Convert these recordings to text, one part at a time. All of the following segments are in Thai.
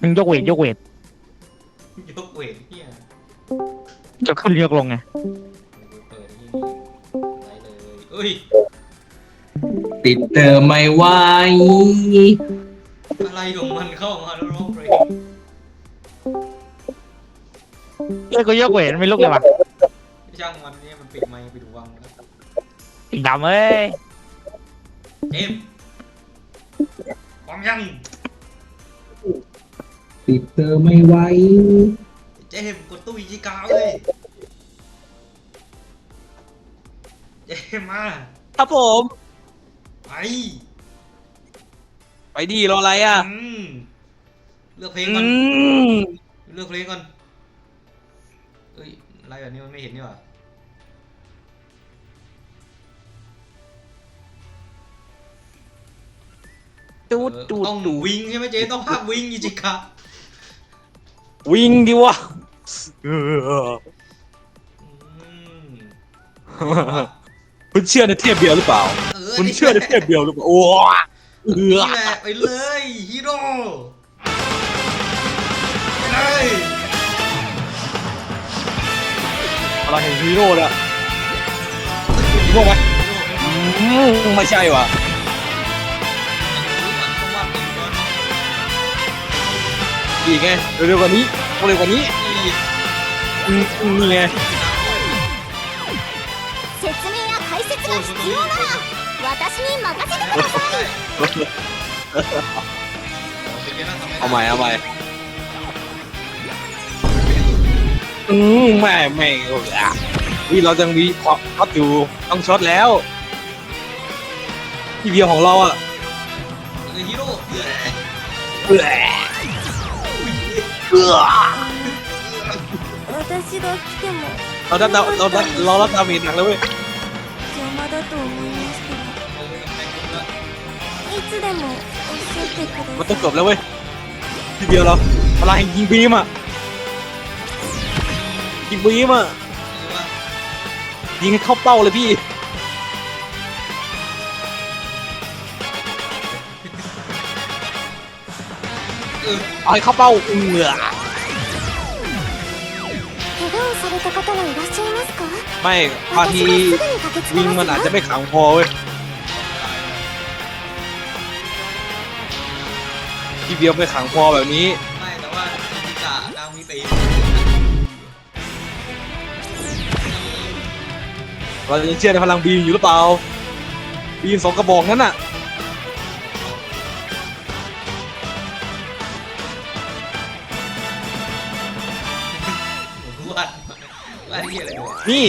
มึงยกเวทยกเวทยกเวทเฮียจะขึ้นยกลงไงเปิดนี่ได้เลยเอ้ย ติดเธอไม่ไหวอะไรของมันเข้ามาแล้วร้องเพลงเอ้ยกูยกเวทไม่ลุกเลยว่ะช่างมันเนี่ยมันปิดไมค์ปิดหูฟังแล้วอีกดำเอ้ยเจมส์พร้อมยัง ติดเธอไม่ไหวเจมส์กดตู้อีจิกาเลยเจมส์มาครับผม ไปไปดีรออะไรอะอืมเลือกเพลงอืก่อนมเลือกเพลงก่อนเอ้ยอะไรแบบนี้มันไม่เห็นนี่หว่าดูเออดูต้องดูวิ่งใช่ไหมเจมส์ต้องภาควิ่งอีจิกา วิ่งดิวะเอออืมคุณเชื่อในเทพเบียวหรือเปล่าเออคุณเชื่อในเทพเบียวหรือเปล่าโอ้เออนี่แหละไปเลยฮีโร่ไปเลยพลังแห่งฮีโร่เนี่ยฮีโร่ไหมอืมไม่ใช่ว่ะ อีกไงเร็วๆกว่านี้เร็วกว่านี้อืมอืมนี่ไง 説明や解説が必要なら私に任せてください เอาใหม่เอาใหม่อืมแม่แม่โอ้ยอ่ะวิเราจังมีความช็อตอยู่ต้องช็อตแล้วพี่เบียวของเราอ่ะ ฮีโร่ เออเ ออ 私が来ても เราได้เราเราได้เรารับดาเมจหนักแล้วเว้ย 邪魔だと思いますけどいつでもおっしゃってく มัน だ ต้องจบแล้วเว้ยพี่เบียวเราพลังแห่งยิงบีมอ่ะยิงบีมอ่ะยิงให้เข้าเป้าเลยพี่ เอาให้เข้าเป้าอือไม่บางทีวิ่งมันอาจจะไม่ขังพอเว้ยที่เบียวไม่ขังพอแบบนี้ไม่แต่ว่าจิกะนมิไปเรายังเชื่อในพลังบีมอยู่หรือเปล่าบีมสองกระบอกนั้นอะ นี่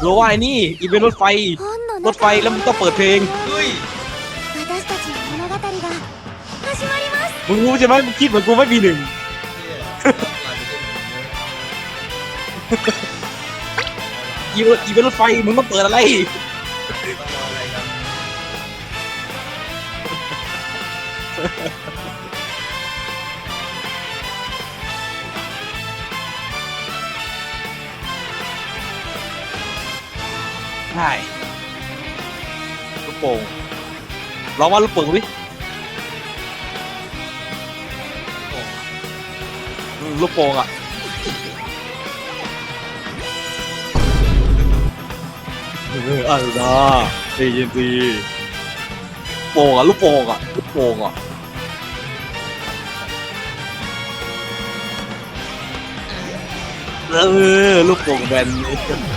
หรือว่าไอ้นี่อีเวนต์รถไฟ รถไฟแล้วมึงต้องเปิดเพลง เฮ้ยมึงรู้ใช่ไหมมึงคิดเหมือนกูไม่มีหนึ่งอีเวนต์นรถไฟมึงมาเปิดอะไร ใช่ลูกโป่งลองว่าลูกโป่งดิลูกโป่งอะเอออะไรนะใจเย็นดีโป่งอะลูกโป่งอะลูกโป่งอะเออลูกโป่งแบนเออ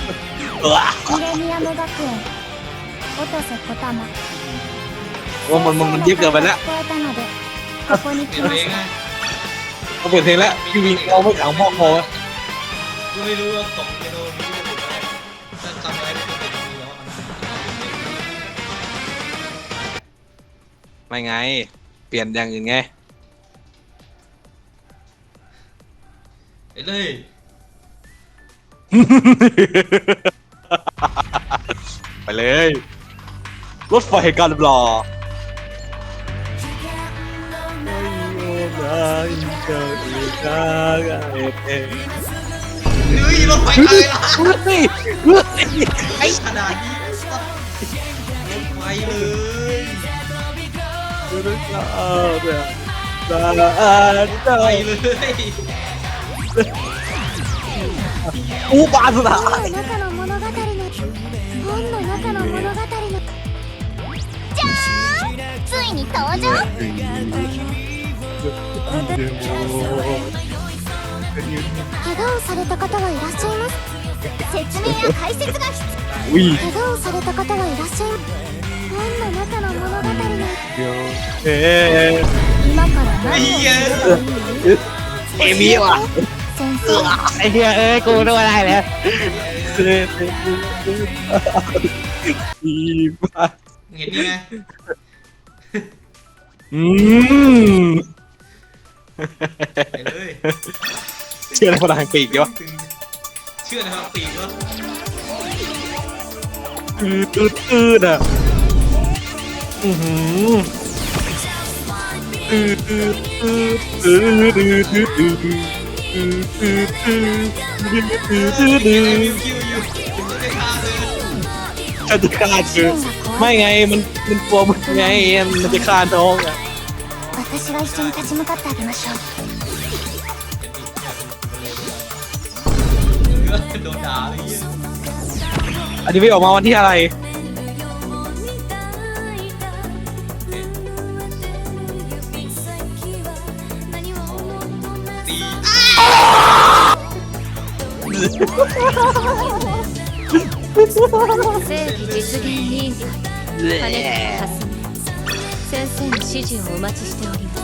ミレニアム学園音瀬小玉 ว่ามันมันมันเย็บเกินไปแล้ว 聞こえたのでここに เป 来 ลี่ยน ま เพลงไงしたเขาเปลี่ยนเพลงแล้วพี่วิงเราไม่ขังพ่อคอ กูไม่รู้ว่าตกเมโลนี้ได้หรือไม่ถ้าจำไว้ก็เป็นดีแล้วมัน ไม่ไง เปลี่ยนอย่างอื่นไง ไปเลย ไปเลย รถไฟกันบลอเฮ้ยรถไฟอะไรล่ะเฮ้ขนาดนี้รถไฟเลยเออไปเลย オーバーズだ。本の中の物語の本の中の物語のじゃーんついに登場怪我をされた方はいらっしゃいます説明や解説が必要怪我をされた方はいらっしゃい本の中の物語のえー、今から何を ไอ้เหี้ยเอ้ยกูนึกว่าได้แล้วอีบ้าเห็นนี่ไงอืมไปเลยเชื่อในพลังปีกเดียวะเชื่อนะครับปีกก็อืดอืดอืดอะอือหืออืดอืดอืดอืดอืดอืด อืดอืดอืดอืดอืดอืดอืดอื ไอ้ ด มิวคิวอยู่ไม่ฆ่าเลย ฉันจะฆ่าเธอไม่ไงมันมันกลัวมึงไงมันจะฆ่าน้องอ่ะ 私が一緒に立ち向かってあげましょう โดนด่าเลยเหี้ย อันนี้ไม่ออกมาวันที่อะไร 正義実現委員会金子かすみ先生の指示をお待ちしております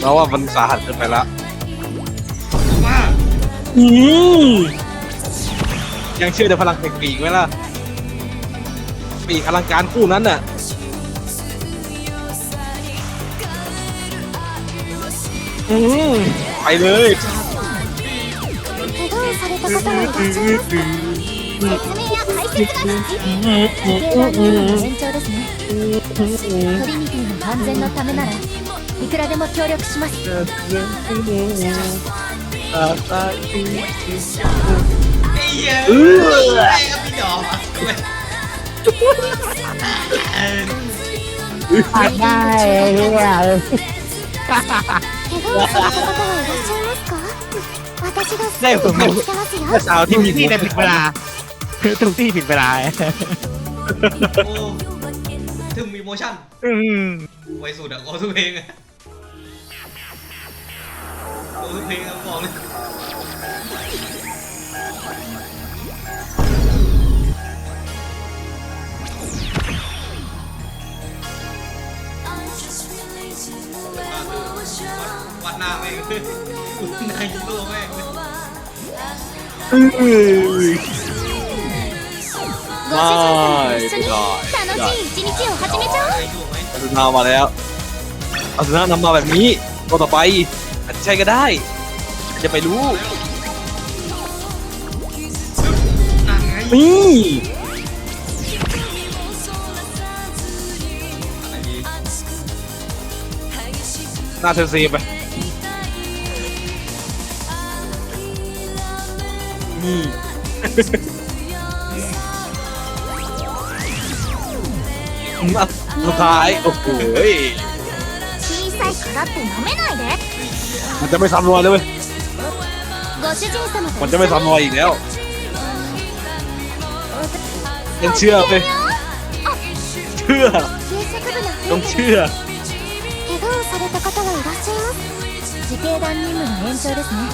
เราว่ามันสาหัสเกินไปละ มา อืมยังเชื่อในพลังแห่งปีกไหมล่ะ ปีกอลังการคู่นั้นน่ะ อืมไปเลย 怪我を された方はいらっしゃいますか説明や解説が必要経団任務の延長ですねトリニティの安全のためならいくらでも協力します ไอ้เหี้ย เออ ไอ้ก็มีดอกอ่ะด้วย ผ่านได้ไอ้เหี้ย 怪我をされた方はいらっしゃいますか私がす ได้ผมไม่สาวที่มีที่ในผิดเวลาถูกที่ผิดเวลาโอ้ถึงมีโมชั่นอืมไวสุดอะโอทุกเพลงอะโอทุกเพลงอะบอกเลย วัดหน้าแม่งหน้าฮีโร่แม่ง อือ ご主人様と一緒に楽しい一日を始めちゃおう ไอ้ดูไหม อาสุนามาแล้วอาสุนานำมาแบบนี้ตัวต่อไปอาจจะใช่ก็ได้อาจจะไปรู้ นั่นไง นี่ หน้าเซลซีไปนี่ อ่ะสุดท้าย โอ้โหย 小さいからって舐めないで มันจะไม่ซ้ำรอยเลยเว้ย ご主人様と มัน 一 จะ 緒 ไม่ に ซ้ำรอยอีกแล้วยังเชื่อไปเชื่อ 給食部の ต้องเชื่อ 怪我を された方はいらっしゃいます。自警団任務の延長ですね。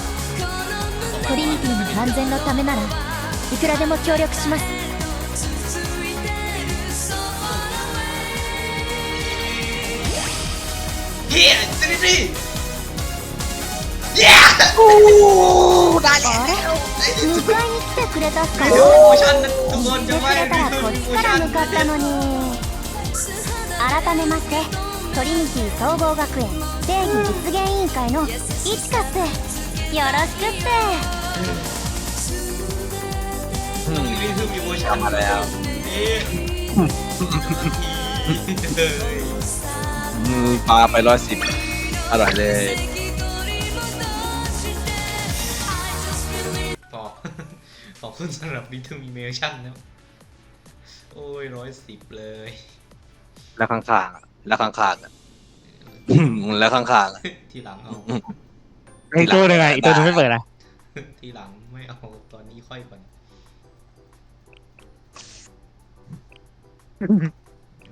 トリニティの安全のためならいくらでも協力します。いやお迎えに来てくれたっかてくれたらこっちから向かったのに。改めまして。トリニティ総合学園正義実現委員会のイチカっすよろしくっす อืม นี่คือมีโมชั่น มาแล้ว นี่ อืมปลาไปร้อยสิบอร่อยเลย พอขอบคุณสำหรับดิทูมีเมชั่นนะโอ้ยร้อยสิบเลย แล้วข้างๆอ่ะ แล้วข้างๆอะอืมแล้วข้างๆอะ ทีหลังเอาอีกตัวหนึ่งไงอีกตัวหนึงไม่เปิดอะทีหลังไม่เอาตอนนี้ค่อยก่อน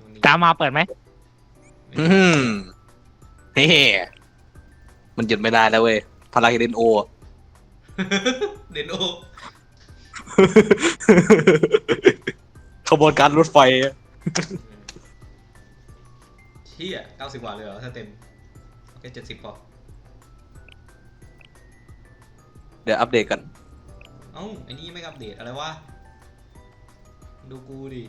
วันนี้ตามมาเปิดไหมอืมเฮ้มันหยุดไม่ได้แล้วเว้ยพลังเดนโอเดนโอขบวนการรถไฟ เชี่ยเก้าสิบกว่าเลยเหรอ ถ้าเต็มโอเคเจ็ดสิบพอ เดี๋ยวอัปเดตกัน เอ้าไอ้นี่ไม่อัปเดตอะไรวะ ดูกูดิ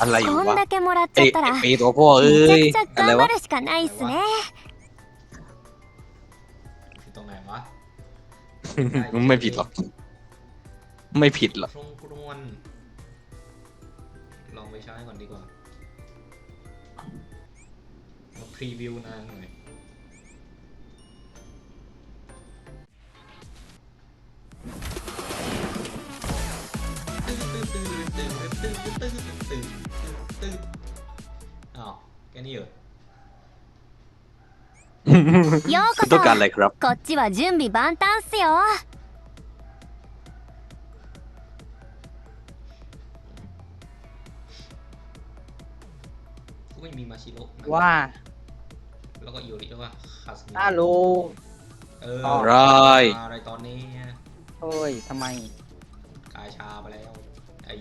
อะไรอยู่ こん วะ だけもらっち เอ้ ゃ ย ったら เปตัวพ่อเอ้ め ย ちゃくちゃ อะไร 頑 วะ 張るしかないっすね ตรงไหนวะ ไม่ผิดหรอก ไม่ผิดหรอก ตรงกรวนลองไป ใช้ก่อนดีกว่า มาพรีวิวนางหน่อย อ้าวแค่นี้เหรอ ようこ ต้องการ そ อะไรครับ こっちは準備万端っすよ ไม่มีมาชิโร่ว่าแล้วก็อิโอริแล้วก็คาสมิฮัลโหลเอออ๋อไรมาอะไรตอนนี้เฮ้ยทำไม กายชาไปแล้ว ไอ้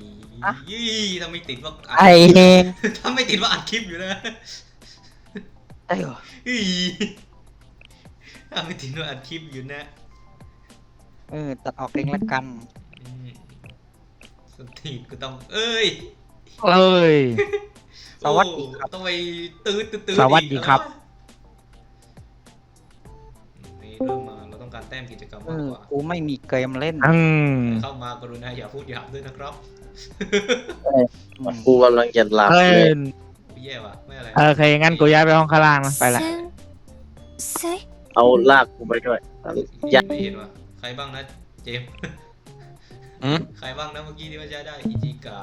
อะ ยี่ถ้าไม่ติดว่าอัดไอ้เฮงถ้าไม่ติดว่าอัดคลิปอยู่นะไอ้เหรออีถ้าไม่ติดว่าอัดคลิปอยู่นะเออตัดออกเองละกันอืมสติกูต้อง เอ้ย เอ้ย สวัสดีครับ ต้องไปตื้อตื้อตื้สวัสดีครับ นี่เริ่มมาเราต้องการแต้มกิจกรรมมากกว่ากูไม่มีเกมเล่นเข้ามากรุณาอย่าพูดหยาบด้วยนะครับกูกำลังจะหลับเฮ้ลยะไม่อะไรเออเครงั้นกูย้ายไปห้องข้างล่างนะไปแล้วเอาลากกูไปด้วยยัดไม่เห็นว่ะใครบ้างนะเจมมใครบ้างนะเมื่อกี้ที่ว่าจะได้อิจิกะ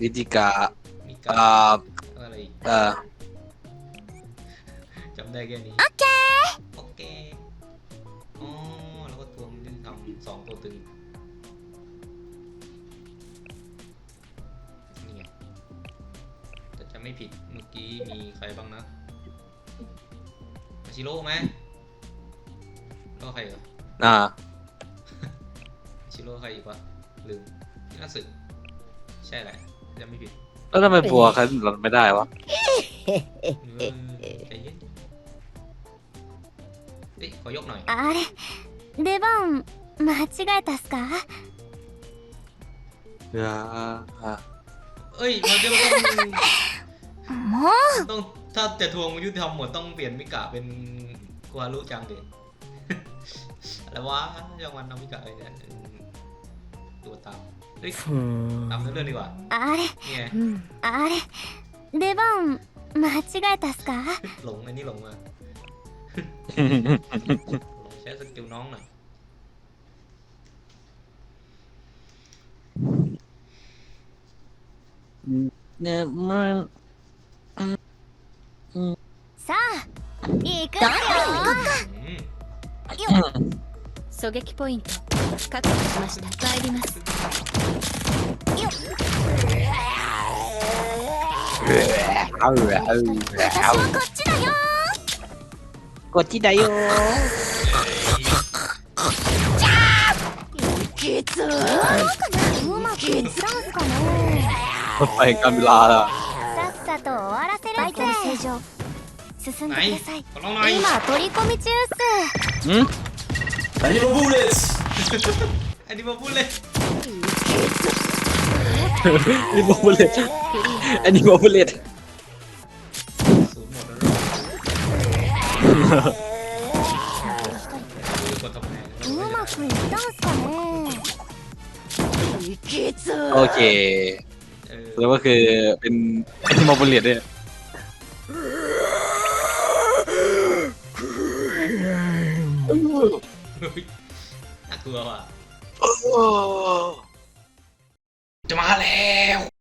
วิจิกะ มิกะอ่าอะไรอีกเอ่อจำได้แค่นี้ โอเค โอเค อ๋อ แล้วก็ตัวมันจะทำสองตัวตึง นี่ไงแต่จะไม่ผิดเมื่อกี้มีใครบ้างนะ มาชิโร่ไหมแล้วก็ใครเหรออ่ามาชิโร่ใครอีกวะลืมนี่น่าสึก ใช่แหละจะไม่ผิด แล้วทำไมบัวเขาหล่นไม่ได้วะ เออใจเย็นเฮ้ยขอยกหน่อย あれ出番間違えたっすか อย่า เอ้ยเราจะต้อง もう ต้องถ้าจะทวงยุติธรรมหมดต้องเปลี่ยนมิกะเป็นกัวรุจังเด่น อะไรวะจังวันน้องมิกะเลยเนี่ยตัวตาม เฮ้ยตามเรื่องดีกว่า あれ นี่ไง あれ出番間違えたっすか หลงอันนี้หลงมาหลงใช้สกิลน้องหน่อย เนี่ยมัน さあ行くよอืม 狙撃ポイント確保しました帰ります あうあうあうこっちだよこっちだよじゃあいけつうまくいきらんすかねはいカミラさっさと終わらせる。正常進んでください今取り込み中っすんアニマブレッアニマブレッ นนี้บอกเลยอันนี้บอกเลย ศูนย์หมดแล้วเหรอกดทำไง うまくいったんすかね โอเค เออ แล้วก็คือเป็นอันนี้บอกเลยเนี่ย น่ากลัวว่ะ จะมาแล้ว